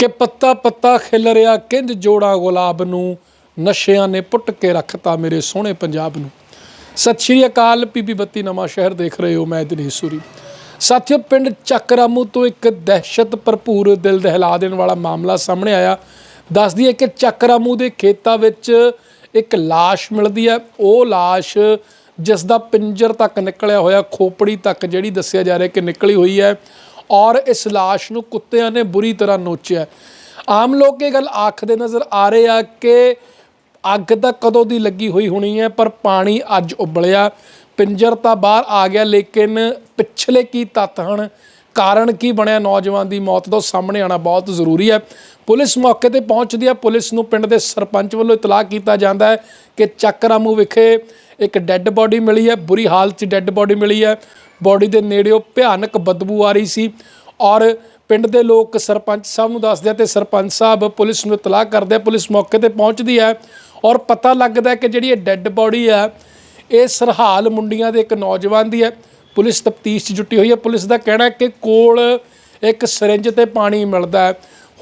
ਕਿ ਪੱਤਾ ਪੱਤਾ ਖਿਲ ਰਿਹਾ ਕਿੰਜ ਜੋੜਾ ਗੁਲਾਬ ਨੂੰ, ਨਸ਼ਿਆਂ ਨੇ ਪੁੱਟ ਕੇ ਰੱਖਤਾ ਮੇਰੇ ਸੋਹਣੇ ਪੰਜਾਬ ਨੂੰ। ਸਤਿ ਸ਼੍ਰੀ ਅਕਾਲ, ਪੀਪੀ ਬੱਤੀ ਨਵਾਂ ਸ਼ਹਿਰ ਦੇਖ ਰਹੇ ਹੋ ਮੈਂ ਦਿਨੇਸ਼ ਸੂਰੀ। ਸਾਥੀਓ, ਪਿੰਡ ਚੱਕਰਾਮੂ ਤੋਂ ਇੱਕ ਦਹਿਸ਼ਤ ਭਰਪੂਰ ਦਿਲ ਦਹਿਲਾ ਦੇਣ ਵਾਲਾ ਮਾਮਲਾ ਸਾਹਮਣੇ ਆਇਆ। ਦੱਸਦੀ ਹੈ ਕਿ ਚੱਕਰਾਮੂ ਦੇ ਖੇਤਾਂ ਵਿੱਚ ਇੱਕ ਲਾਸ਼ ਮਿਲਦੀ ਹੈ। ਉਹ ਲਾਸ਼ ਜਿਸ ਦਾ ਪਿੰਜਰ ਤੱਕ ਨਿਕਲਿਆ ਹੋਇਆ, ਖੋਪੜੀ ਤੱਕ, ਜਿਹੜੀ ਦੱਸਿਆ ਜਾ ਰਿਹਾ ਕਿ ਨਿਕਲੀ ਹੋਈ ਹੈ। ਔਰ ਇਸ ਲਾਸ਼ ਨੂੰ ਕੁੱਤਿਆਂ ਨੇ ਬੁਰੀ ਤਰ੍ਹਾਂ ਨੋਚਿਆ। ਆਮ ਲੋਕ ਇਹ ਗੱਲ ਆਖਦੇ ਨਜ਼ਰ ਆ ਰਹੇ ਆ ਕਿ ਅੱਗ ਤਾਂ ਕਦੋਂ ਦੀ ਲੱਗੀ ਹੋਈ ਹੋਣੀ ਹੈ, ਪਰ ਪਾਣੀ ਅੱਜ ਉਬਲਿਆ। ਪਿੰਜਰ ਤਾਂ ਬਾਹਰ ਆ ਗਿਆ, ਲੇਕਿਨ ਪਿਛਲੇ ਕੀ ਤੱਤ ਹਨ? ਕਾਰਨ ਕੀ ਬਣਿਆ? ਨੌਜਵਾਨ ਦੀ ਮੌਤ ਦਾ ਸਾਹਮਣੇ ਆਣਾ ਬਹੁਤ ਜ਼ਰੂਰੀ ਹੈ। ਪੁਲਿਸ ਮੌਕੇ ਤੇ ਪਹੁੰਚਦੀ ਹੈ। ਪੁਲਿਸ ਨੂੰ ਪਿੰਡ ਦੇ ਸਰਪੰਚ ਵੱਲੋਂ ਇਤਲਾਹ ਕੀਤਾ ਜਾਂਦਾ ਹੈ ਕਿ ਚੱਕਰਾਮੂ ਵਿਖੇ ਇੱਕ ਡੈੱਡ ਬੋਡੀ ਮਿਲੀ ਹੈ। ਬੁਰੀ ਹਾਲਤ 'ਚ ਡੈੱਡ ਬੋਡੀ ਮਿਲੀ ਹੈ। ਬੋਡੀ ਦੇ ਨੇੜਿਓਂ ਭਿਆਨਕ ਬਦਬੂ ਆ ਰਹੀ ਸੀ ਔਰ ਪਿੰਡ ਦੇ ਲੋਕ ਸਰਪੰਚ ਸਾਹਿਬ ਨੂੰ ਦੱਸਦੇ ਆ ਤੇ ਸਰਪੰਚ ਸਾਹਿਬ ਪੁਲਿਸ ਨੂੰ ਇਤਲਾਹ ਕਰਦੇ ਆ, ਪੁਲਿਸ ਮੌਕੇ ਤੇ ਪਹੁੰਚਦੀ ਹੈ ਔਰ ਪਤਾ ਲੱਗਦਾ ਕਿ ਜਿਹੜੀ ਇਹ ਡੈੱਡ ਬੋਡੀ ਹੈ, ਇਹ ਸਰਹਾਲ ਮੁੰਡੀਆਂ ਦੇ ਇੱਕ ਨੌਜਵਾਨ ਦੀ ਹੈ। ਪੁਲਿਸ ਤਫਤੀਸ਼ 'ਚ ਜੁਟੀ ਹੋਈ ਹੈ। ਪੁਲਿਸ ਦਾ ਕਹਿਣਾ ਹੈ ਕਿ ਕੋਲ ਇੱਕ ਸਿਰਿੰਜ ਤੇ ਪਾਣੀ ਮਿਲਦਾ ਹੈ।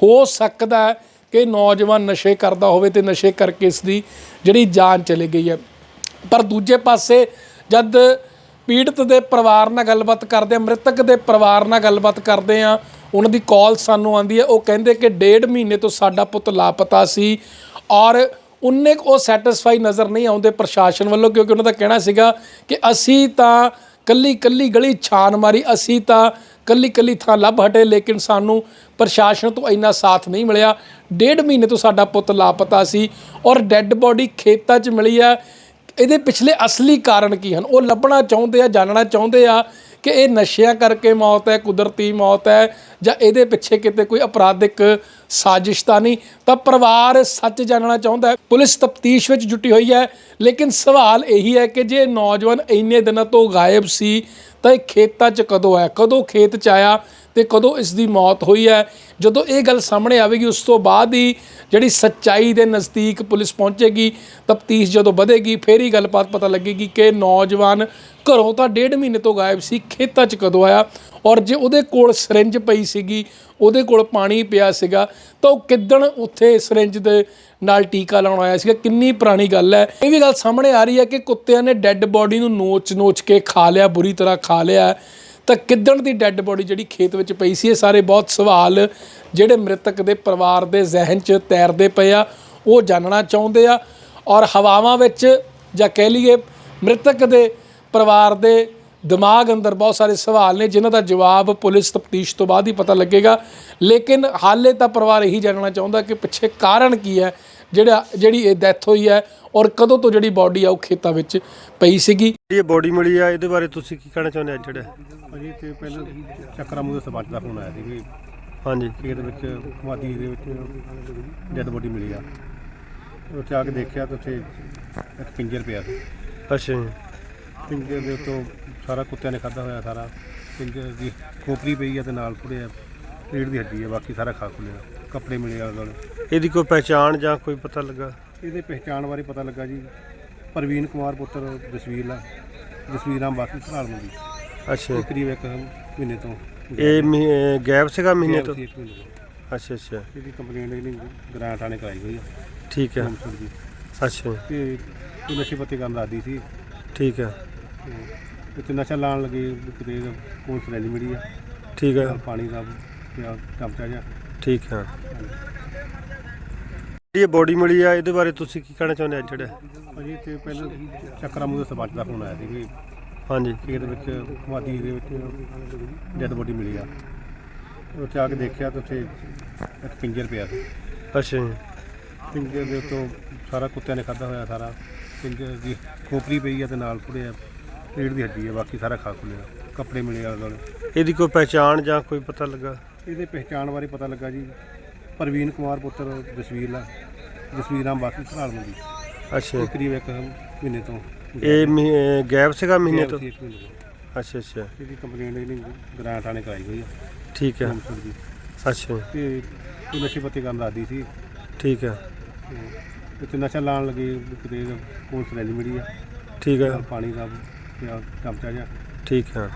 ਹੋ ਸਕਦਾ ਹੈ ਕਿ ਨੌਜਵਾਨ ਨਸ਼ੇ ਕਰਦਾ ਹੋਵੇ ਤੇ ਨਸ਼ੇ ਕਰਕੇ ਇਸ ਦੀ ਜਿਹੜੀ ਜਾਨ ਚਲੀ ਗਈ ਹੈ। ਪਰ ਦੂਜੇ ਪਾਸੇ ਜਦ ਪੀੜਤ ਦੇ ਪਰਿਵਾਰ ਨਾਲ ਗੱਲਬਾਤ ਕਰਦੇ ਆ, ਮ੍ਰਿਤਕ ਦੇ ਪਰਿਵਾਰ ਨਾਲ ਗੱਲਬਾਤ ਕਰਦੇ ਆ। ਉਹਨਾਂ ਦੀ ਕਾਲ ਸਾਨੂੰ ਆਂਦੀ ਹੈ। ਉਹ ਕਹਿੰਦੇ ਕਿ ਡੇਢ ਮਹੀਨੇ ਤੋਂ ਸਾਡਾ ਪੁੱਤ ਲਾਪਤਾ ਸੀ ਔਰ ਉਨੇ ਕੁ ਉਹ ਸੈਟੀਸਫਾਈ ਨਜ਼ਰ ਨਹੀਂ ਆਉਂਦੇ ਪ੍ਰਸ਼ਾਸਨ ਵੱਲੋਂ, ਕਿਉਂਕਿ ਉਹਨਾਂ ਦਾ ਕਹਿਣਾ ਸੀਗਾ ਕਿ ਅਸੀਂ ਤਾਂ ਕੱਲੀ ਕੱਲੀ ਗਲੀ ਛਾਨ ਮਾਰੀ, ਅਸੀਂ ਤਾਂ ਕੱਲੀ ਕੱਲੀ ਥਾਂ ਲੱਭ ਹਟੇ, ਲੇਕਿਨ ਸਾਨੂੰ ਪ੍ਰਸ਼ਾਸਨ ਤੋਂ ਇੰਨਾ ਸਾਥ ਨਹੀਂ ਮਿਲਿਆ। ਡੇਢ ਮਹੀਨੇ ਤੋਂ ਸਾਡਾ ਪੁੱਤ ਲਾਪਤਾ ਸੀ ਔਰ ਡੈੱਡ ਬੋਡੀ ਖੇਤਾਂ 'ਚ ਮਿਲੀ ਆ ਇਹਦੇ ਪਿਛਲੇ ਅਸਲੀ ਕਾਰਨ ਕੀ ਹਨ? ਉਹ ਲੱਭਣਾ ਚਾਹੁੰਦੇ ਆ ਜਾਣਨਾ ਚਾਹੁੰਦੇ ਆ ਕਿ ਇਹ ਨਸ਼ਿਆਂ ਕਰਕੇ ਮੌਤ ਹੈ, ਕੁਦਰਤੀ ਮੌਤ ਹੈ ਜਾਂ ਇਹਦੇ ਪਿੱਛੇ ਕਿਤੇ ਕੋਈ ਅਪਰਾਧਿਕ ਸਾਜ਼ਿਸ਼ ਤਾਂ ਨਹੀਂ? ਤਾਂ ਪਰਿਵਾਰ ਸੱਚ ਜਾਣਨਾ ਚਾਹੁੰਦਾ ਹੈ। ਪੁਲਿਸ ਤਫਤੀਸ਼ ਵਿੱਚ ਜੁਟੀ ਹੋਈ ਹੈ, ਲੇਕਿਨ ਸਵਾਲ ਇਹੀ ਹੈ ਕਿ ਜੇ ਨੌਜਵਾਨ ਇੰਨੇ ਦਿਨਾਂ ਤੋਂ ਗਾਇਬ ਸੀ, ਤਾਂ ਇਹ ਖੇਤਾਂ 'ਚ ਕਦੋਂ ਆਇਆ? ਕਦੋਂ ਖੇਤ 'ਚ ਆਇਆ ਤੇ ਕਦੋਂ ਇਸ ਦੀ ਮੌਤ ਹੋਈ ਹੈ? ਜਦੋਂ ਇਹ ਗੱਲ ਸਾਹਮਣੇ ਆਵੇਗੀ, ਉਸ ਤੋਂ ਬਾਅਦ ਹੀ ਜਿਹੜੀ ਸੱਚਾਈ ਦੇ ਨਜ਼ਦੀਕ ਪੁਲਿਸ ਪਹੁੰਚੇਗੀ, ਤਫਤੀਸ਼ ਜਦੋਂ ਵਧੇਗੀ, ਫੇਰ ਹੀ ਗੱਲਬਾਤ ਪਤਾ ਲੱਗੇਗੀ ਕਿ ਨੌਜਵਾਨ ਘਰੋਂ ਤਾਂ ਡੇਢ ਮਹੀਨੇ ਤੋਂ ਗਾਇਬ ਸੀ, ਖੇਤਾਂ 'ਚ ਕਦੋਂ ਆਇਆ ਔਰ ਜੇ ਉਹਦੇ ਕੋਲ ਸਿਰਿੰਜ ਪਈ ਸੀਗੀ, ਉਹਦੇ ਕੋਲ ਪਾਣੀ ਪਿਆ ਸੀਗਾ, ਤਾਂ ਉਹ ਕਿੱਦਣ ਉੱਥੇ ਸਿਰਿੰਜ ਦੇ ਨਾਲ ਟੀਕਾ ਲਾਉਣ ਆਇਆ ਸੀਗਾ? ਕਿੰਨੀ ਪੁਰਾਣੀ ਗੱਲ ਹੈ। ਇਹ ਵੀ ਗੱਲ ਸਾਹਮਣੇ ਆ ਰਹੀ ਹੈ ਕਿ ਕੁੱਤਿਆਂ ਨੇ ਡੈੱਡ ਬੋਡੀ ਨੂੰ ਨੋਚ-ਨੋਚ ਕੇ ਖਾ ਲਿਆ, ਬੁਰੀ ਤਰ੍ਹਾਂ ਖਾ ਲਿਆ। ਤਾਂ ਕਿੱਦਣ ਦੀ ਡੈੱਡ ਬੋਡੀ ਜਿਹੜੀ ਖੇਤ ਵਿੱਚ ਪਈ ਸੀ, ਇਹ ਸਾਰੇ ਬਹੁਤ ਸਵਾਲ ਜਿਹੜੇ ਮ੍ਰਿਤਕ ਦੇ ਪਰਿਵਾਰ ਦੇ ਜ਼ਿਹਨ 'ਚ ਤੈਰਦੇ ਪਏ ਆ, ਉਹ ਜਾਣਨਾ ਚਾਹੁੰਦੇ ਆ। ਔਰ ਹਵਾਵਾਂ ਵਿੱਚ ਜਾਂ ਕਹਿ ਲਈਏ ਮ੍ਰਿਤਕ ਦੇ ਪਰਿਵਾਰ ਦੇ ਦਿਮਾਗ ਅੰਦਰ ਬਹੁਤ ਸਾਰੇ ਸਵਾਲ ਨੇ ਜਿਨ੍ਹਾਂ ਦਾ ਜਵਾਬ ਪੁਲਿਸ ਤਫਤੀਸ਼ ਤੋਂ ਬਾਅਦ ਹੀ ਪਤਾ ਲੱਗੇਗਾ। ਲੇਕਿਨ ਹਾਲੇ ਤਾਂ ਪਰਿਵਾਰ ਇਹੀ ਜਾਣਨਾ ਚਾਹੁੰਦਾ ਕਿ ਪਿੱਛੇ ਕਾਰਨ ਕੀ ਹੈ ਜਿਹੜਾ ਜਿਹੜੀ ਇਹ ਡੈਥ ਹੋਈ ਹੈ ਔਰ ਕਦੋਂ ਤੋਂ ਜਿਹੜੀ ਬਾਡੀ ਆ ਉਹ ਖੇਤਾਂ ਵਿੱਚ ਪਈ ਸੀਗੀ। ਇਹ ਬੋਡੀ ਮਿਲੀ ਆ ਇਹਦੇ ਬਾਰੇ ਤੁਸੀਂ ਕੀ ਕਹਿਣਾ ਚਾਹੁੰਦੇ ਆ ਜਿਹੜੇ? ਅਜੇ ਤੇ ਪਹਿਲਾਂ ਚੱਕਰਾਮੂ ਦੇ ਸਰਪੰਚ ਦਾ ਫੋਨ ਆਇਆ ਸੀ ਵੀ ਹਾਂਜੀ। ਖੇਤ ਵਿੱਚ ਵਾਦੀ ਦੇ ਵਿੱਚ ਡੈਡ ਬੋਡੀ ਮਿਲੀ ਆ। ਉੱਥੇ ਆ ਕੇ ਦੇਖਿਆ ਤਾਂ ਉੱਥੇ ਇੱਕ ਪਿੰਜਰ ਪਿਆ ਸੀ। ਅੱਛਾ ਜੀ। ਪਿੰਜਰ ਦੇ ਉੱਤੋਂ ਸਾਰਾ ਕੁੱਤਿਆਂ ਨੇ ਖਾਧਾ ਹੋਇਆ ਸਾਰਾ। ਪਿੰਜਰ ਦੀ ਖੋਪਰੀ ਪਈ ਆ ਤੇ ਨਾਲ ਥੋੜੇ ਪੇੜ ਦੀ ਹੱਡੀ ਆ ਬਾਕੀ ਸਾਰਾ ਖਾ ਖੁੱਲਿਆ ਕੱਪੜੇ ਮਿਲੇ ਆਲੇ ਦੁਆਲੇ ਇਹਦੀ ਕੋਈ ਪਹਿਚਾਣ ਜਾਂ ਕੋਈ ਪਤਾ ਲੱਗਾ? ਇਹਦੇ ਪਹਿਚਾਣ ਬਾਰੇ ਪਤਾ ਲੱਗਾ ਜੀ। ਪ੍ਰਵੀਨ ਕੁਮਾਰ ਪੁੱਤਰ ਜਸਵੀਰ ਲਾ ਜਸਵੀਰ ਰਾਮ ਬਾਕੀ ਸਹਾਲ ਮੁੰਡੀ ਅੱਛਾ। ਇਹ ਕਰੀਬ ਇੱਕ ਮਹੀਨੇ ਤੋਂ ਇਹ ਮਹੀ- ਗੈਪ ਸੀਗਾ ਮਹੀਨੇ ਤੋਂ? ਸੀ ਇੱਕ ਮਹੀਨੇ ਤੋਂ। ਅੱਛਾ ਅੱਛਾ। ਇਹਦੀ ਕੰਪਲੇਂਟ ਇਹਨੇ ਗ੍ਰਾਂ ਥਾਣੇ ਕਰਾਈ ਹੋਈ ਆ। ਠੀਕ ਹੈ ਰਾਮਸਰ ਦੀ ਅੱਛਾ। ਤੇ ਇਹ ਨਸ਼ੇ ਪੱਤੇ ਕਰਨ ਲੱਗਦੀ ਸੀ। ਠੀਕ ਹੈ ਤੇ ਇੱਥੇ ਨਸ਼ਾ ਲਾਣ ਲੱਗੇ ਕਿਤੇ ਕੋਲ ਸਰੰਜ ਮਿਲੀ ਆ। ਠੀਕ ਹੈ ਨਾਲ ਪਾਣੀ ਦਾ ਪਿਆ ਚਮਚਾ ਜਿਹਾ। ਠੀਕ ਹੈ ਇਹ ਬੋਡੀ ਮਿਲੀ ਆ ਇਹਦੇ ਬਾਰੇ ਤੁਸੀਂ ਕੀ ਕਹਿਣਾ ਚਾਹੁੰਦੇ ਆ ਜਿਹੜੇ ਅਜੇ ਤੇ ਪਹਿਲਾਂ ਚੱਕਰਾਮੂ ਦੇ ਸਰਪੰਚ ਦਾ ਫੋਨ ਆਇਆ ਸੀ ਵੀ ਹਾਂਜੀ। ਖੇਤ ਵਿੱਚ ਵਾਦੀ ਦੇ ਵਿੱਚ ਡੈਡ ਬੋਡੀ ਮਿਲੀ ਆ। ਉੱਥੇ ਆ ਕੇ ਦੇਖਿਆ ਤਾਂ ਉੱਥੇ ਇੱਕ ਪਿੰਜਰ ਪਿਆ ਸੀ। ਅੱਛਾ ਜੀ। ਪਿੰਜਰ ਦੇ ਉੱਤੋਂ ਸਾਰਾ ਕੁੱਤਿਆਂ ਨੇ ਖਾਧਾ ਹੋਇਆ ਸਾਰਾ। ਪਿੰਜਰ ਦੀ ਖੋਪਰੀ ਪਈ ਆ ਤੇ ਨਾਲ ਥੋੜੇ ਪੇੜ ਦੀ ਹੱਡੀ ਆ ਬਾਕੀ ਸਾਰਾ ਖਾ ਖੁੱਲਿਆ ਕੱਪੜੇ ਮਿਲੇ ਆਲੇ ਦੁਆਲੇ ਇਹਦੀ ਕੋਈ ਪਹਿਚਾਣ ਜਾਂ ਕੋਈ ਪਤਾ ਲੱਗਾ? ਇਹਦੇ ਪਹਿਚਾਣ ਬਾਰੇ ਪਤਾ ਲੱਗਾ ਜੀ। ਪ੍ਰਵੀਨ ਕੁਮਾਰ ਪੁੱਤਰ ਜਸਵੀਰ ਲਾ ਜਸਵੀਰ ਰਾਮ ਬਾਕੀ ਸਹਾਲ ਮੁੰਡੀ। ਅੱਛਾ। ਇਹ ਕਰੀਬ ਇੱਕ ਮਹੀਨੇ ਤੋਂ ਇਹ ਮਹੀ- ਗੈਪ ਸੀਗਾ ਮਹੀਨੇ ਤੋਂ? ਮਹੀਨੇ ਤੋਂ। ਅੱਛਾ ਅੱਛਾ। ਇਹਦੀ ਕੰਪਲੇਂਟ ਇਹਨੇ ਗ੍ਰਾਂ ਥਾਣੇ ਕਰਾਈ ਹੋਈ ਆ। ਠੀਕ ਹੈ ਰਾਮਸਰ ਦੀ। ਅੱਛਾ। ਤੇ ਇਹ ਨਸ਼ੇ ਪੱਤੇ ਕਰਨ ਲੱਗਦੀ ਸੀ। ਠੀਕ ਹੈ ਤੇ ਨਸ਼ਾ ਲਾਣ ਲੱਗੇ ਕਿਤੇ ਕੋਲ ਸਰੰਜ ਮਿਲੀ ਆ। ਠੀਕ ਹੈ ਨਾਲ ਪਾਣੀ ਦਾ ਪਿਆ ਚਮਚਾ ਜਿਹਾ ਠੀਕ ਹੈ।